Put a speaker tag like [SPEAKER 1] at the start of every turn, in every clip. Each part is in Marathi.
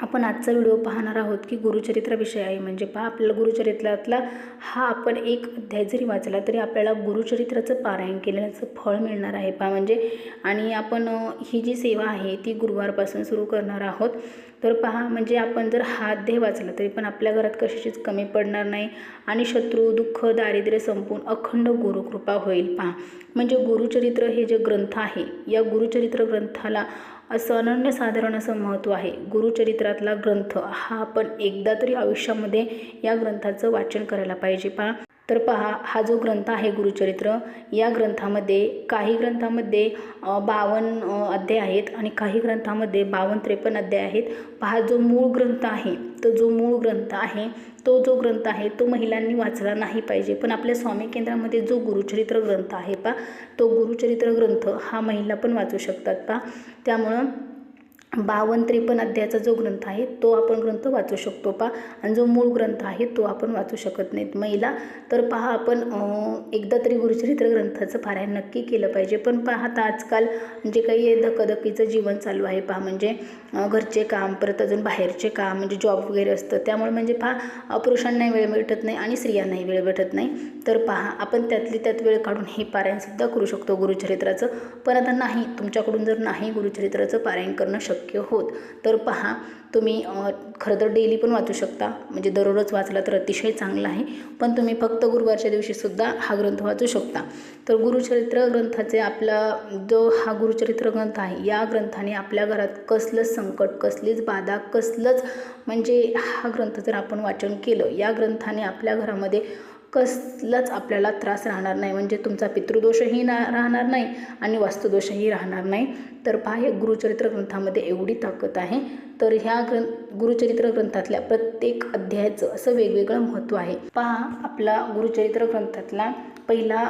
[SPEAKER 1] आपण आजचा व्हिडिओ पाहणार आहोत की गुरुचरित्राविषयी. आहे म्हणजे पहा आपल्याला गुरुचरित्रातला हा आपण एक अध्याय जरी वाचला तरी आपल्याला गुरुचरित्राचं पारायण केल्याचं फळ मिळणार आहे पहा. म्हणजे आणि आपण ही जी सेवा आहे ती गुरुवारपासून सुरू करणार आहोत. तर पहा म्हणजे आपण जर हा अध्याय वाचला तरी पण आपल्या घरात कशाचीच कमी पडणार नाही आणि शत्रू दुःख दारिद्र्य संपून अखंड गुरुकृपा होईल पहा. म्हणजे गुरुचरित्र हे जे ग्रंथ आहे या गुरुचरित्र ग्रंथाला असं अनन्यसाधारण असं महत्त्व आहे. गुरुचरित्रातला ग्रंथ हा आपण एकदा तरी आयुष्यामध्ये या ग्रंथाचं वाचन करायला पाहिजे. पहा तर पहा हा जो ग्रंथ आहे गुरुचरित्र या ग्रंथामध्ये काही ग्रंथामध्ये बावन्न अध्याय आहेत आणि काही ग्रंथामध्ये बावन्न त्रेपन्न अध्याय आहेत. पहा जो मूळ ग्रंथ आहे तो जो मूळ ग्रंथ आहे तो जो ग्रंथ आहे तो महिलांनी वाचला नाही पाहिजे. पण आपल्या स्वामी केंद्रामध्ये जो गुरुचरित्र ग्रंथ आहे पा तो गुरुचरित्र ग्रंथ हा महिला पण वाचू शकतात पा त्यामुळं बावन्न त्रेपन्न अध्यायाचा जो ग्रंथ आहे तो आपण ग्रंथ वाचू शकतो पा आणि जो मूळ ग्रंथ आहे तो आपण वाचू शकत नाहीत. महिला तर पहा आपण एकदा तरी गुरुचरित्र ग्रंथाचं पारायण नक्की केलं पाहिजे. पण पहा आता आजकाल म्हणजे काही धकधकीचं जीवन चालू आहे पहा. म्हणजे घरचे काम परत अजून बाहेरचे काम म्हणजे जॉब वगैरे असतं. त्यामुळे म्हणजे पहा पुरुषांनाही वेळ भेटत नाही आणि स्त्रियांनाही वेळ भेटत नाही. तर पहा आपण त्यातली त्यात वेळ काढून हे पारायणसुद्धा करू शकतो गुरुचरित्राचं. पण आता नाही तुमच्याकडून जर नाही गुरुचरित्राचं पारायण करणं शक्य शक्य होत. तर पहा तुम्ही खरं तर डेली पण वाचू शकता. म्हणजे दररोज वाचला तर अतिशय चांगला आहे. पण तुम्ही फक्त गुरुवारच्या दिवशीसुद्धा हा ग्रंथ वाचू शकता. तर गुरुचरित्र ग्रंथाचे आपला जो हा गुरुचरित्र ग्रंथ आहे या ग्रंथाने आपल्या घरात कसलंच संकट कसलीच बाधा कसलंच म्हणजे हा ग्रंथ जर आपण वाचन केलं या ग्रंथाने आपल्या घरामध्ये कसलाच आपल्याला त्रास राहणार नाही. म्हणजे तुमचा पितृदोषही ना राहणार नाही आणि वास्तुदोषही राहणार नाही. तर पहा हे गुरुचरित्र ग्रंथामध्ये एवढी ताकद आहे. तर ह्या ग्रं गुरुचरित्र ग्रंथातल्या प्रत्येक अध्यायाचं असं वेगवेगळं महत्त्व आहे. पहा आपला गुरुचरित्र ग्रंथातला पहिला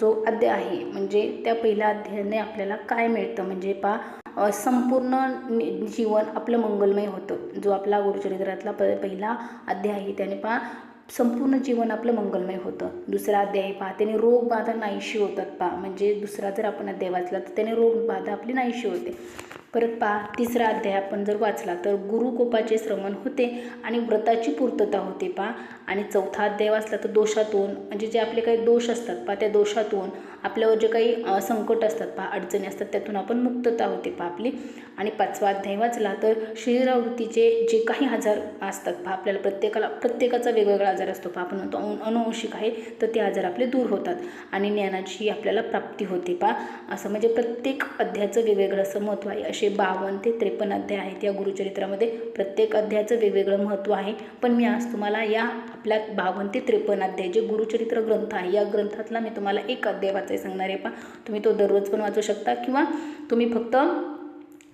[SPEAKER 1] जो अध्याय आहे म्हणजे त्या पहिल्या अध्यायाने आपल्याला काय मिळतं? म्हणजे पहा संपूर्ण नि- जीवन आपलं मंगलमय होतं. जो आपला गुरुचरित्रातला प पहिला अध्याय आहे त्याने पहा संपूर्ण जीवन आपलं मंगलमय होतं. दुसरा अध्याय पहा त्याने रोगबाधा नाहीशी होतात पहा. म्हणजे दुसरा जर आपण अध्याय वाचला तर त्याने रोगबाधा आपली नाहीशी होते. परत पहा तिसरा अध्याय आपण जर वाचला तर गुरुकोपाचे श्रवण होते आणि व्रताची पूर्तता होते पहा. आणि चौथा अध्याय वाचला तर दोषातून म्हणजे जे आपले काही दोष असतात पहा त्या दोषातून आपल्यावर जे काही संकट असतात पहा अडचणी असतात त्यातून आपण मुक्तता होते पहा आपली. आणि पाचवा अध्याय वाचला तर शरीरावृत्तीचे जे काही आजार असतात पहा आपल्याला प्रत्येकाला प्रत्येकाचा वेगवेगळा आजार असतो पहा. आपण म्हणतो अनुवंशिक आहे तर ते आजार आपले दूर होतात आणि ज्ञानाची आपल्याला प्राप्ती होते पहा. असं म्हणजे प्रत्येक अध्यायाचं वेगवेगळं असं महत्त्व आहे. असे बावन्न ते त्रेपन्न अध्याय आहेत या गुरुचरित्रामध्ये. प्रत्येक अध्यायाचं वेगवेगळं महत्त्व आहे. पण मी आज तुम्हाला या आपल्या बावन्न ते त्रेपन्न अध्याय जे गुरुचरित्र ग्रंथ आहे या ग्रंथातला मी तुम्हाला एक अध्याय आहे सांगणार आहे. पहा तुम्ही तो दररोज पण वाचू शकता किंवा तुम्ही फक्त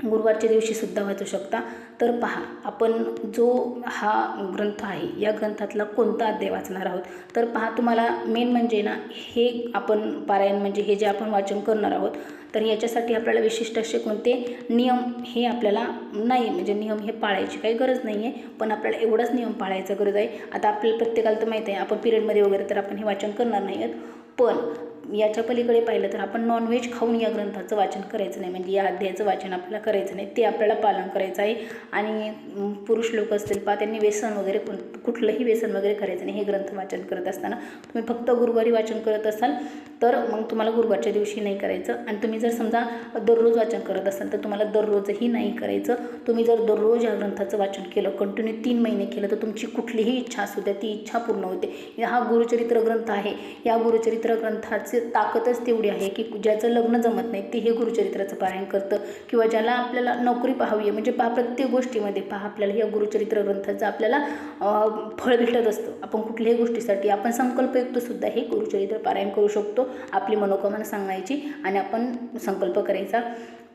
[SPEAKER 1] गुरुवारच्या दिवशीसुद्धा वाचू शकता. तर पहा आपण जो हा ग्रंथ आहे या ग्रंथातला कोणता अध्याय वाचणार आहोत? तर पहा तुम्हाला मेन म्हणजे ना हे आपण पारायण म्हणजे हे जे आपण वाचन करणार आहोत तर याच्यासाठी आपल्याला विशिष्ट असे कोणते नियम हे आपल्याला नाही म्हणजे नियम हे पाळायची काही गरज नाही आहे पण आपल्याला एवढाच नियम पाळायचा गरज आहे. आता आपल्याला प्रत्येकाला तर माहीत आहे आपण पिरियडमध्ये वगैरे तर आपण हे वाचन करणार नाही आहेत पण याच्या पलीकडे पाहिलं तर आपण नॉनव्हेज खाऊन या ग्रंथाचं वाचन करायचं नाही. म्हणजे या अध्यायाचं वाचन आपल्याला करायचं नाही. ते आपल्याला पालन करायचं आहे. आणि पुरुष लोक असतील पा त्यांनी व्यसन वगैरे कोण कुठलंही व्यसन वगैरे करायचं नाही. हे ग्रंथ वाचन करत असताना तुम्ही फक्त गुरुवारी वाचन करत असाल तर मग तुम्हाला गुरुवारच्या दिवशी नाही करायचं. आणि तुम्ही जर समजा दररोज वाचन करत असाल तर तुम्हाला दररोजही नाही करायचं. तुम्ही जर दररोज या ग्रंथाचं वाचन केलं कंटिन्यू तीन महिने केलं तर तुमची कुठलीही इच्छा असू द्या ती इच्छा पूर्ण होते. हा गुरुचरित्र ग्रंथ आहे. या गुरुचरित्र ग्रंथाचे ताकदच तेवढी आहे की ज्याचं लग्न जमत नाही ते हे गुरुचरित्राचं पारायण करतं. किंवा ज्याला आपल्याला नोकरी पाहावी आहे म्हणजे पहा प्रत्येक गोष्टीमध्ये पहा आपल्याला या गुरुचरित्र ग्रंथाचं आपल्याला फळ भेटत असतं. आपण कुठल्याही गोष्टीसाठी आपण संकल्पयुक्तसुद्धा हे गुरुचरित्र पारायण करू शकतो आपली मनोकामना सांगायची आणि आपण संकल्प करायचा.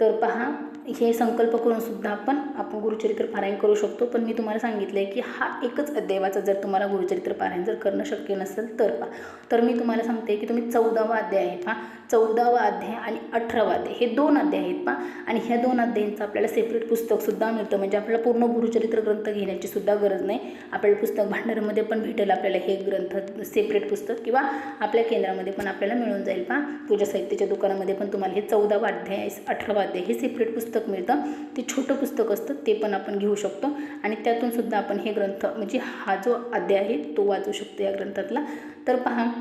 [SPEAKER 1] तर पहा हे संकल्प करून सुद्धा आपण आपण गुरुचरित्र पारायण करू शकतो. पण मी तुम्हाला सांगितलं आहे की हा एकच अध्यायाचा जर तुम्हाला गुरुचरित्र पारायण जर करणं शक्य नसेल तर पहा. तर मी तुम्हाला सांगते की तुम्ही चौदावा अध्याय आहे पहा. चौदावा अध्याय आणि अठरावा अध्याय हे दोन अध्याय आहेत पहा. आणि ह्या दोन अध्यायांचं आपल्याला सेपरेट पुस्तकसुद्धा मिळतं. म्हणजे आपल्याला पूर्ण गुरुचरित्र ग्रंथ घेण्याची सुद्धा गरज नाही. आपल्याला पुस्तक भांडारमध्ये पण भेटेल आपल्याला हे ग्रंथ सेपरेट पुस्तक किंवा आपल्या केंद्रामध्ये पण आपल्याला मिळून जाईल पहा. पूजा साहित्याच्या दुकानामध्ये पण तुम्हाला हे चौदावा अध्याय अठरावा अध्याय हे सेपरेट पुस्तक मिळतं. ते छोटं पुस्तक असतं ते पण आपण घेऊ शकतो. आणि त्यातूनसुद्धा आपण हे ग्रंथ म्हणजे हा जो अध्याय आहे तो वाचू शकतो या ग्रंथातला. तर पहा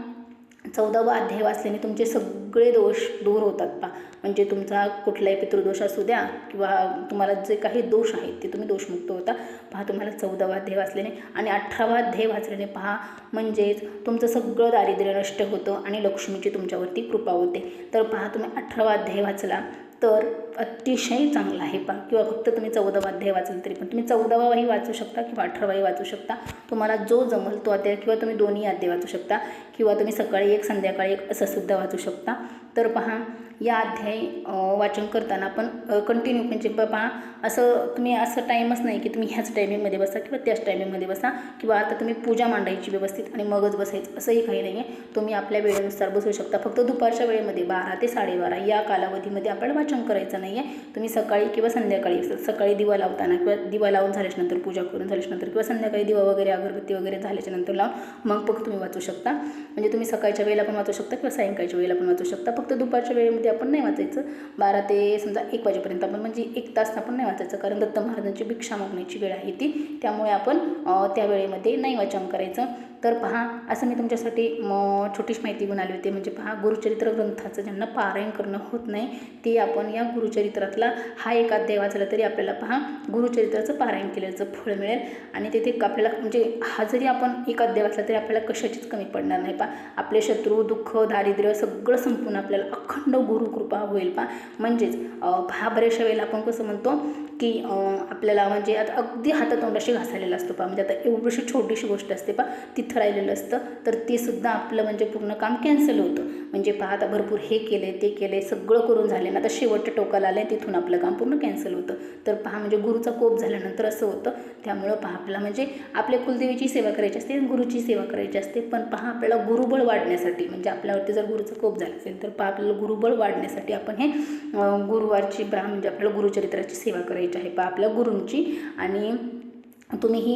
[SPEAKER 1] चौदावा अध्याय वाचल्याने तुमचे सगळे दोष दूर होतात पा म्हणजे तुमचा कुठलाही पितृदोष असू द्या किंवा तुम्हाला जे काही दोष आहेत ते तुम्ही दोषमुक्त होता. पहा तुम्हाला चौदावा अध्याय वाचल्याने आणि अठरावा अध्याय वाचल्याने पहा म्हणजेच तुमचं सगळं दारिद्र्य नष्ट होतं आणि लक्ष्मीची तुमच्यावरती कृपा होते. तर पहा तुम्ही अठरावा अध्याय वाचला. तर अतिशय चांगला आहे पा किंवा फक्त तुम्ही चौदावा अध्याय वाचाल तरी पण. तुम्ही चौदावाही वाचू शकता किंवा अठरावाही वाचू शकता. तुम्हाला जो जमल तो अध्याय किंवा तुम्ही दोन्ही अध्याय वाचू शकता. किंवा तुम्ही सकाळी एक संध्याकाळी एक असं सुद्धा वाचू शकता. तर पहा या अध्याय वाचन करताना पण कंटिन्यू म्हणजे पहा असं तुम्ही असं टाईमच नाही की तुम्ही ह्याच टायमिंगमध्ये बसा किंवा त्याच टायमिंगमध्ये बसा किंवा आता तुम्ही पूजा मांडायची व्यवस्थित आणि मगच बसायचं असंही काही नाही आहे तुम्ही आपल्या वेळेनुसार बसू शकता. फक्त दुपारच्या वेळेमध्ये बारा ते साडेबारा या कालावधीमध्ये आपल्याला वाचन करायचं नाही आहे तुम्ही सकाळी किंवा संध्याकाळी सकाळी दिवा लावताना किंवा दिवा लावून झाल्याच्यानंतर पूजा करून झाल्याच्यानंतर किंवा संध्याकाळी दिवा वगैरे अगरबत्ती वगैरे झाल्याच्यानंतर लावून मग फक्त तुम्ही वाचू शकता. म्हणजे तुम्ही सकाळच्या वेळेला पण वाचू शकता किंवा सायंकाळच्या वेळेला पण वाचू शकता. फक्त दुपारच्या वेळेमध्ये आपण नाही वाचायचं. बारा ते समजा एक वाजेपर्यंत आपण म्हणजे एक तास आपण नाही वाचायचं. कारण दत्त महाराजांची भिक्षा मागण्याची वेळ आहे ती. त्यामुळे आपण त्या वेळेमध्ये नाही वाचन करायचं. तर पहा असं मी तुमच्यासाठी म छोटीशी माहिती घेऊन आली होती. म्हणजे पहा गुरुचरित्र ग्रंथाचं ज्यांना पारायण करणं होत नाही ते आपण या गुरुचरित्रातला हा एक अध्याय वाचला तरी आपल्याला पहा गुरुचरित्राचं पारायण केल्याचं फळ मिळेल. आणि तिथे आपल्याला म्हणजे हा जरी आपण एक अध्याय वाचला तरी आपल्याला कशाचीच कमी पडणार नाही. पा आपले शत्रू दुःख दारिद्र्य सगळं संपून आपल्याला अखंड गुरुकृपा होईल. पा म्हणजेच पहा बऱ्याचशा वेळेला आपण कसं म्हणतो की आपल्याला म्हणजे आता अगदी हातातोंडाशी घासलेला असतो. पा म्हणजे आता एवढीशी छोटीशी गोष्ट असते. पा तिथं राहिलेलं असतं तर ते सुद्धा आपलं म्हणजे पूर्ण काम कॅन्सल होतं. म्हणजे पहा आता भरपूर हे केलं ते केलं सगळं करून झाले ना आता शेवटच्या टोकाला आलं तिथून आपलं काम पूर्ण कॅन्सल होतं. तर पहा म्हणजे गुरुचा कोप झाल्यानंतर असं होतं. त्यामुळं पहा आपला म्हणजे आपल्या कुलदेवीची सेवा करायची असते गुरुची सेवा करायची असते. पण पहा आपल्याला गुरुबळ वाढण्यासाठी म्हणजे आपल्यावरती जर गुरुचा कोप झाला असेल तर पहा आपल्याला गुरुबळ वाढण्यासाठी आपण हे गुरुवारची ब्रा म्हणजे आपल्याला गुरुचरित्राची सेवा करायची आहे. पहा आपल्या गुरूंची आणि तुम्ही ही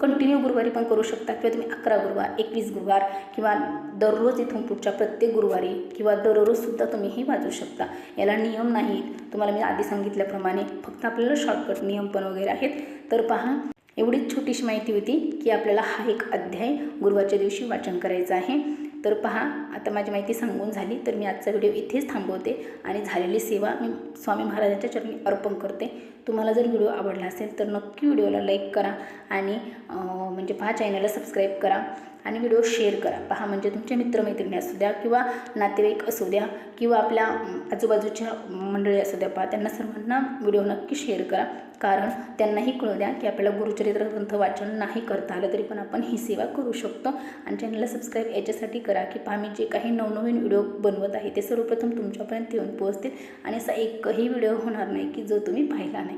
[SPEAKER 1] कंटिन्यू गुरुवारी पण करू शकता किंवा तुम्ही अकरा गुरुवार एकवीस गुरुवार किंवा दररोज इथून पुढच्या प्रत्येक गुरुवारी किंवा दररोजसुद्धा तुम्ही ही वाचू शकता. याला नियम नाहीत. तुम्हाला मी आधी सांगितल्याप्रमाणे फक्त आपल्याला शॉर्टकट नियम पण वगैरे आहेत. तर पहा एवढीच छोटीशी माहिती होती की आपल्याला हा एक अध्याय गुरुवारच्या दिवशी वाचन करायचं आहे. तर पहा आता माझी माहिती सांगून झाली तर मी आजचा व्हिडिओ इथेच थांबवते आणि झालेली सेवा मी स्वामी महाराजांच्या चरणी अर्पण करते. तुम्हाला जर व्हिडिओ आवडला असेल तर नक्की व्हिडिओला लाईक करा आणि म्हणजे पहा चॅनलला सबस्क्राईब करा आणि व्हिडिओ शेअर करा. पहा म्हणजे तुमच्या मित्रमैत्रिणी असू द्या किंवा नातेवाईक असू द्या किंवा आपल्या आजूबाजूच्या मंडळी असू द्या पहा त्यांना सर्वांना व्हिडिओ नक्की शेअर करा. कारण त्यांनाही कळू द्या की आपल्याला गुरुचरित्र ग्रंथ वाचन नाही करता आलं तरी पण आपण ही सेवा करू शकतो. आणि चॅनलला सबस्क्राईब याच्यासाठी करा की पहा मी जे काही नवनवीन व्हिडिओ बनवत आहे ते सर्वप्रथम तुमच्यापर्यंत येऊन पोहोचतील आणि असा एकही व्हिडिओ होणार नाही की जो तुम्ही पाहिला नाही.